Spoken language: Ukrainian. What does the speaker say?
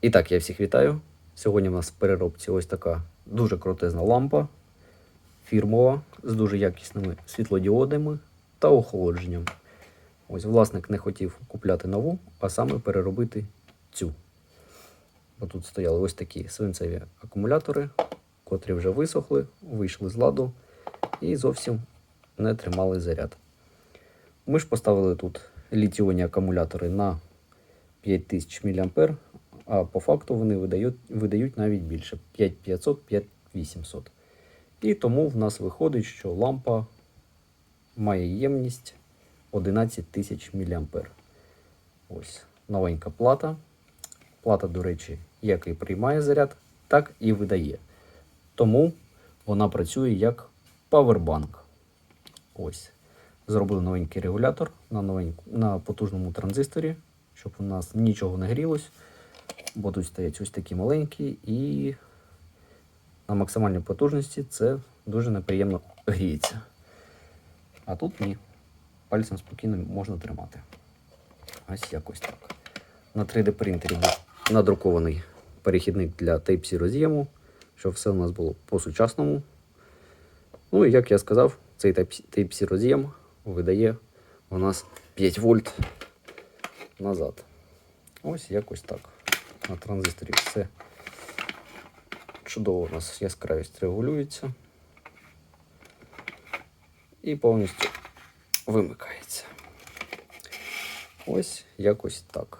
І так, я всіх вітаю. Сьогодні в нас в переробці ось така дуже крутезна лампа, фірмова, з дуже якісними світлодіодами та охолодженням. Ось власник не хотів купляти нову, а саме переробити цю. Бо тут стояли ось такі свинцеві акумулятори, котрі вже висохли, вийшли з ладу і зовсім не тримали заряд. Ми ж поставили тут літіонні акумулятори на 5000 мА, а по факту вони видають, видають навіть більше 5500, 5800. І тому в нас виходить, що лампа має ємність 11 тисяч мА. Ось новенька плата. Плата, до речі, як і приймає заряд, так і видає. Тому вона працює як павербанк. Ось. Зробили новенький регулятор на, новеньку, на потужному транзисторі, щоб у нас нічого не грілось. Бо тут стоять ось такі маленькі, і на максимальній потужності це дуже неприємно гріється. А тут ні. Пальцем спокійно можна тримати. Ось якось так. На 3D принтері надрукований перехідник для Type-C роз'єму, щоб все у нас було по-сучасному. Ну і як я сказав, цей Type- Type-C роз'єм видає у нас 5 вольт назад. Ось якось так. На транзисторі все чудово у нас яскравість регулюється і повністю вимикається. Ось якось так.